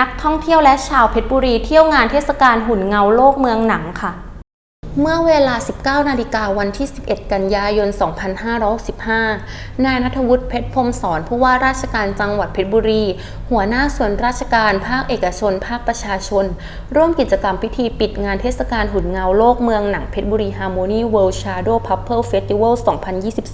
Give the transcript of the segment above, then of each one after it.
นักท่องเที่ยวและชาวเพชรบุรีเที่ยวงานเทศกาลหุ่นเงาโลกเมืองหนังค่ะ เมื่อเวลา 19 นาฬิกาวันที่ 11 กันยายน 2565นายนัทวุฒิเพชรพรมสอนผู้ว่าราชการจังหวัดเพชรบุรี หัวหน้าส่วนราชการภาคเอกชน ภาคประชาชน ร่วมกิจกรรมพิธีปิดงานเทศกาลหุ่นเงาโลกเมืองหนังเพชรบุรี Harmony World Shadow Puppet Festival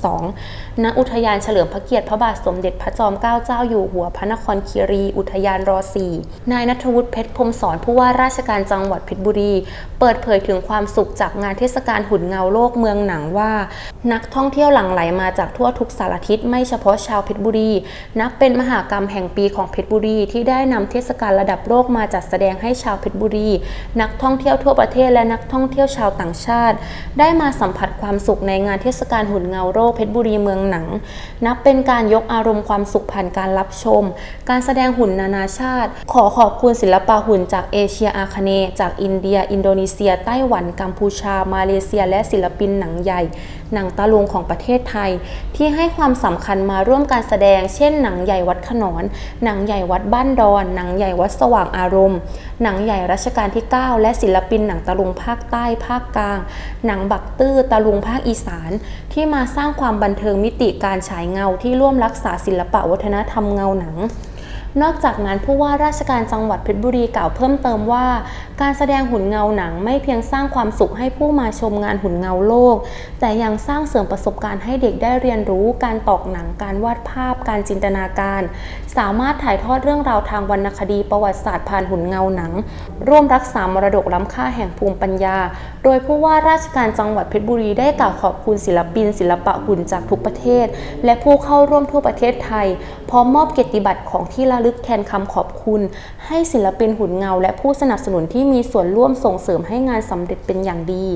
2022 ณ อุทยานเฉลิมพระเกียรติพระบาทสมเด็จพระจอมเกล้าเจ้าอยู่หัวพระนครคีรี อุทยานร4นายนัทวุฒิเพชรพรมสอนผู้ว่าราชการจังหวัดเพชรบุรี เปิดเผยถึงความสุขจากงานเทศกาลหุ่นเงาโลกเมืองหนังว่า นักท่องเที่ยวหลั่งไหลมาจากทั่วทุกสารทิศไม่เฉพาะชาวเพชรบุรี นับเป็นมหากรรมแห่งปีของเพชรบุรี ที่ได้นำเทศกาลระดับโลกมาจัดแสดงให้ชาวเพชรบุรี นักท่องเที่ยวทั่วประเทศและนักท่องเที่ยวชาวต่างชาติ ได้มาสัมผัสความสุขในงานเทศกาลหุ่นเงาโลกเพชรบุรีเมืองหนัง นับเป็นการยกอารมณ์ความสุขผ่านการรับชม การแสดงหุ่นนานาชาติ ขอขอบคุณศิลปะหุ่นจากเอเชียอาคเนย์จากอินเดีย อินโดนีเซีย ไต้หวันกัมพูชา มาเลเซีย และศิลปินหนังใหญ่ หนังตะลุงของประเทศไทย ที่ให้ความสำคัญมาร่วมการแสดง เช่น หนังใหญ่วัดขนอน หนังใหญ่วัดบ้านดอน หนังใหญ่วัดสว่างอารมณ์ หนังใหญ่รัชกาลที่ 9 และศิลปินหนังตะลุงภาคใต้ ภาคกลาง หนังบักตื้อตะลุงภาคอีสาน ที่มาสร้างความบันเทิงมิติการฉายเงาที่ร่วมรักษาศิลปะวัฒนธรรมเงาหนังนอกจากนั้นผู้ว่าราชการจังหวัดเพชรบุรีกล่าวเพิ่มเติมว่า การแสดงหุ่นเงาหนังไม่เพียงสร้างความสุขให้ผู้มาชมงานหุ่นเงาโลก แต่ยังสร้างเสริมประสบการณ์ให้เด็กได้เรียนรู้การตอกหนังการวาดภาพ การจินตนาการ สามารถถ่ายทอดเรื่องราวทางวรรณคดีประวัติศาสตร์ผ่านหุ่นเงาหนัง ร่วมรักษามรดกล้ำค่าแห่งภูมิปัญญา โดยผู้ว่าราชการจังหวัดเพชรบุรีได้กล่าวขอบคุณศิลปิน ศิลปะหุ่นจากทุกประเทศ และผู้เข้าร่วมทั่วประเทศไทยพร้อมมอบเกียรติบัตรของที่ระลึกแทนคำขอบคุณให้ศิลปินหุ่นเงา และผู้สนับสนุนที่มีส่วนร่วมส่งเสริมให้งานสำเร็จเป็นอย่างดี